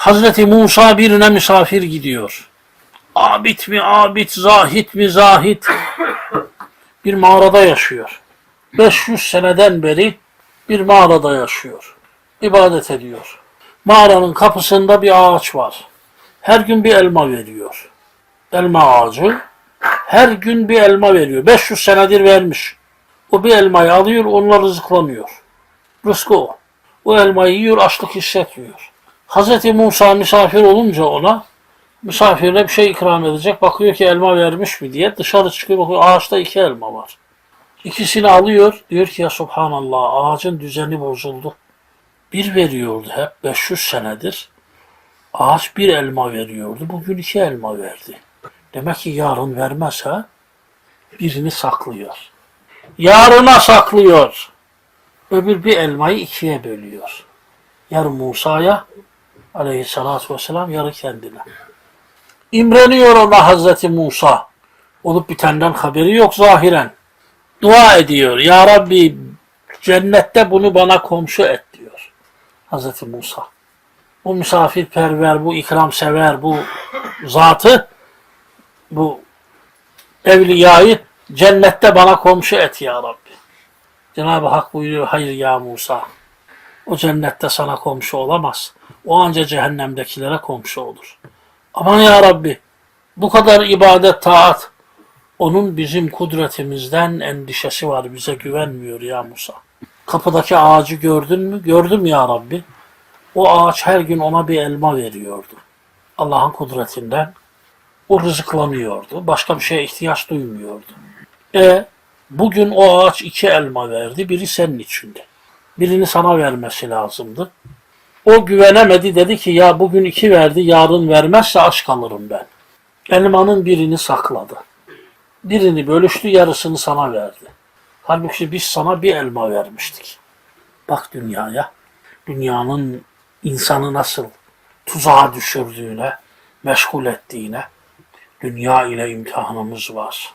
Hazreti Musa birine misafir gidiyor. Abid mi abid, zahit mi zahit. Bir mağarada yaşıyor. 500 seneden beri bir mağarada yaşıyor. İbadet ediyor. Mağaranın kapısında bir ağaç var. Her gün bir elma veriyor. Elma ağacı her gün bir elma veriyor. 500 senedir vermiş. O bir elmayı alıyor, onunla rızıklanıyor. Rızkı o. O elmayı yiyor, açlık hissetmiyor. Hz. Musa misafir olunca ona misafirine bir şey ikram edecek. Bakıyor ki elma vermiş mi diye dışarı çıkıyor bakıyor ağaçta iki elma var. İkisini alıyor. Diyor ki ya subhanallah ağacın düzeni bozuldu. Bir veriyordu hep 500 senedir. Ağaç bir elma veriyordu. Bugün iki elma verdi. Demek ki yarın vermez ha. Birini saklıyor. Yarına saklıyor. Öbür bir elmayı ikiye bölüyor. Yarı Musa'ya aleyhissalatü vesselam yarı kendine. İmreniyor ona Hazreti Musa. Olup bitenden haberi yok zahiren. Dua ediyor. Ya Rabbi cennette bunu bana komşu et diyor. Hazreti Musa. Bu misafirperver, bu ikramsever, bu zatı, bu evliyayı cennette bana komşu et ya Rabbi. Cenab-ı Hak buyuruyor, hayır ya Musa. O cennette sana komşu olamaz. O anca cehennemdekilere komşu olur. Aman ya Rabbi, bu kadar ibadet, taat, onun bizim kudretimizden endişesi var. Bize güvenmiyor ya Musa. Kapıdaki ağacı gördün mü? Gördüm ya Rabbi. O ağaç her gün ona bir elma veriyordu. Allah'ın kudretinden. O rızıklanıyordu. Başka bir şeye ihtiyaç duymuyordu. E bugün o ağaç iki elma verdi. Biri senin içinde. Birini sana vermesi lazımdı. O güvenemedi dedi ki ya bugün iki verdi yarın vermezse aç kalırım ben. Elmanın birini sakladı. Birini bölüştü yarısını sana verdi. Halbuki biz sana bir elma vermiştik. Bak dünyaya. Dünyanın insanı nasıl tuzağa düşürdüğüne, meşgul ettiğine, dünya ile imtihanımız var.